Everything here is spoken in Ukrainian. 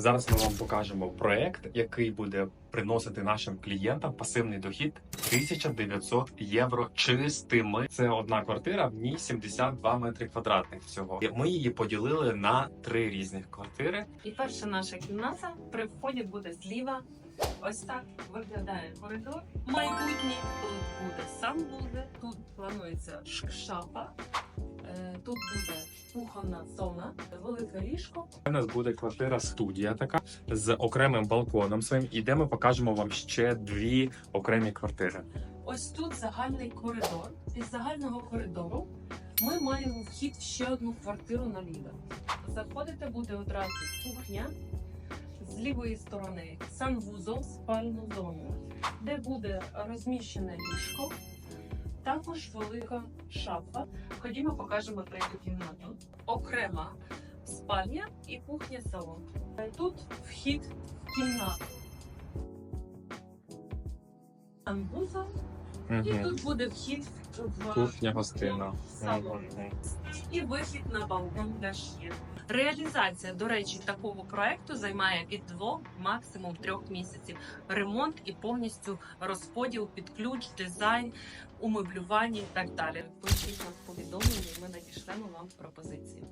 Зараз ми вам покажемо проект, який буде приносити нашим клієнтам пасивний дохід 1900 євро чистими. Це одна квартира, в ній 72 метри квадратних всього. Ми її поділили на три різних квартири. І перша наша кімната при вході буде зліва. Ось так виглядає коридор. Майбутній тут буде санвузол, тут планується шафа, тут буде кухонна зона, велике ліжко. У нас буде квартира студія така з окремим балконом своїм, і де ми покажемо вам ще дві окремі квартири. Ось тут загальний коридор. Із загального коридору ми маємо вхід в ще одну квартиру наліво. Заходите буде одразу кухня. З лівої сторони санвузол, спальну зону, де буде розміщене ліжко, також велика шафа. Ходімо, покажемо третю кімнату. Окрема спальня і кухня салон. Тут вхід в кімнату. Санвузол і тут буде вхід в Кухня гостина. салон. І вихід на балкон для є. Реалізація, до речі, такого проекту займає від двох, максимум трьох місяців. Ремонт і повністю розподіл під ключ, дизайн, умеблювання і так далі. Пишіть нам повідомлення, і ми надішлемо вам пропозиції.